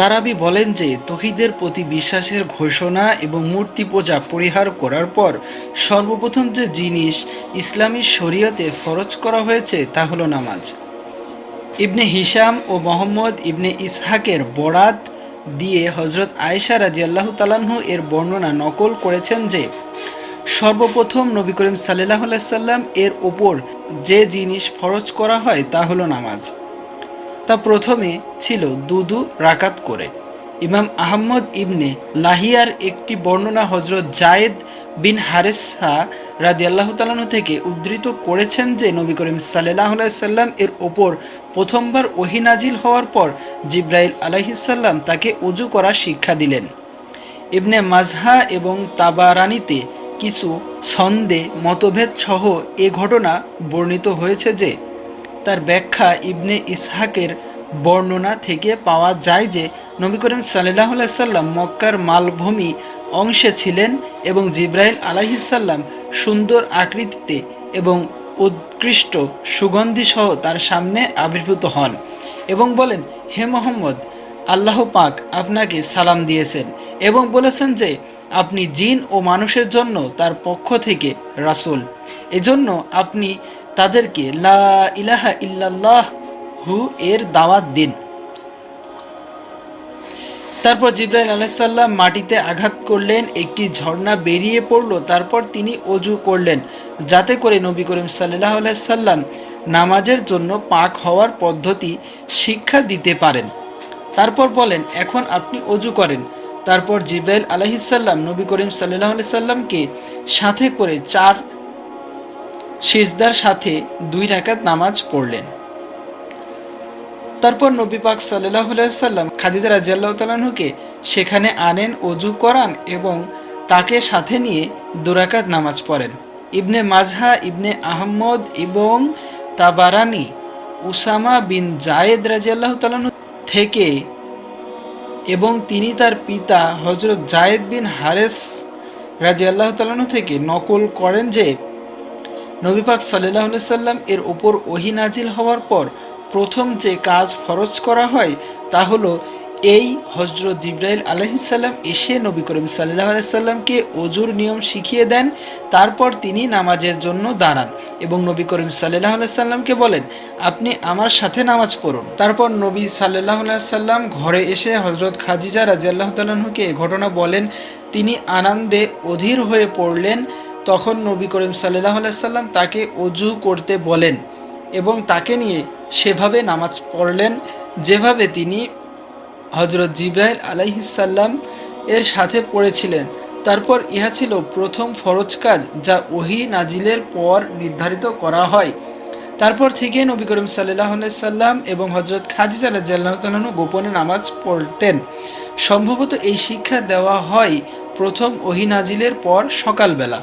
তারাবি বলেন যে, তহিদের প্রতি বিশ্বাসের ঘোষণা এবং মূর্তি পূজা পরিহার করার পর সর্বপ্রথম যে জিনিস ইসলামী শরীয়তে ফরজ করা হয়েছে তা হলো নামাজ। ইবনে হিসাম ও মোহাম্মদ ইবনে ইসহাকের বরাত দিয়ে হজরত আয়েশা রাজি আল্লাহ তালাহু এর বর্ণনা নকল করেছেন যে, সর্বপ্রথম নবী করিম সাল্লাহ সাল্লাম এর ওপর যে জিনিস ফরজ করা হয় তা হলো নামাজ। তা প্রথমে ছিল দুদু রাকাত করে। ইমাম আহম্মদ ইবনে লাহিয়ার একটি বর্ণনা হজরত জায়েদ বিন হারেসা রাদি আল্লাহ তালানু থেকে উদ্ধৃত করেছেন যে, নবী করিম সাল্লাহ সাল্লাম এর ওপর প্রথমবার ওহিনাজিল হওয়ার পর জিব্রাইল আলাহিসাল্লাম তাকে উজু করার শিক্ষা দিলেন। ইবনে মাজহা এবং তাবারানিতে কিছু ছন্দে মতভেদ সহ এ ঘটনা বর্ণিত হয়েছে যে তার ব্যাখ্যা ইবনে ইসহাকের বর্ণনা থেকে পাওয়া যায় যে নবী করিম সাল্লাহ সাল্লাম মক্কার মালভূমি অংশে ছিলেন এবং জিব্রাইল আলাহিসাল্লাম সুন্দর আকৃতিতে এবং উৎকৃষ্ট সুগন্ধি সহ তার সামনে আবির্ভূত হন এবং বলেন, হে মোহাম্মদ, আল্লাহ পাক আপনাকে সালাম দিয়েছেন এবং বলেছেন যে আপনি জিন ও মানুষের জন্য তার পক্ষ থেকে রাসূল। এজন্য আপনি তাদেরকে, লা ইলাহা ইল্লাল্লাহ হু এর দাওয়াত দিন। তারপর জিব্রাইল আলাইসাল্লাম মাটিতে আঘাত করলেন, একটি ঝর্ণা বেরিয়ে পড়ল, তারপর তিনি অজু করলেন, যাতে করে নবী করিম সাল্লাহ আলাইসাল্লাম নামাজের জন্য পাক হওয়ার পদ্ধতি শিক্ষা দিতে পারেন। তারপর বলেন, এখন আপনি অজু করেন। তারপর জিব্রাইল আলহিসাল্লাম নবী করিম সাল্লাহ সাল্লামকে সাথে করে চার সিজদার সাথে দুই রাকাত নামাজ পড়লেন। তারপর নবী পাক সাল্লাহ সাল্লাম খাদিজা রাজিয়াল্লাহ সেখানে আনেন, অজু করান এবং তাকে সাথে নিয়ে দুরাকাত নামাজ পড়েন। ইবনে মাজহা, ইবনে আহমদ এবং তাবারানি, উসামা বিন জায়েদ রাজিয়াল্লাহ তালাহু থেকে এবং তিনি তার পিতা হজরত জায়েদ বিন হারেস রাজি আল্লাহ তালাহু থেকে নকল করেন যে নবী পাক সাল্লাহ সাল্লাম এর ওপর ওহি নাজিল হওয়ার পর প্রথম যে কাজ ফরজ করা হয় তা হলো এই হজরত জিব্রাইল আলহিসাল্লাম এসে নবী করিম সাল্লাহ সাল্লামকে অজুর নিয়ম শিখিয়ে দেন, তারপর তিনি নামাজের জন্য দাঁড়ান এবং নবী করিম সাল্লাহ সাল্লামকে বলেন, আপনি আমার সাথে নামাজ পড়ুন। তারপর নবী সাল্লাহ সাল্লাম ঘরে এসে হজরত খাজিজা রাজিয়াল্লাহ তাল্লাহকে এ ঘটনা বলেন, তিনি আনন্দে অধীর হয়ে পড়লেন তখন নবী করিম সাল্লাহ সাল্লাম তাকে অজু করতে বলেন এবং তাকে নিয়ে সেভাবে নামাজ পড়লেন, যেভাবে তিনি হজরত জিব্রাইল আলাইহিসাল্লাম এর সাথে পড়েছিলেন। তারপর ইহা ছিল প্রথম ফরজ কাজ যা ওহি নাজিলের পর নির্ধারিত করা হয়। তারপর থেকে নবী করিম সাল্লাহ সাল্লাম এবং হজরত খাজিজা রাজ্লাহ গোপনে নামাজ পড়তেন। সম্ভবত এই শিক্ষা দেওয়া হয় প্রথম ওহি নাজিলের পর সকালবেলা।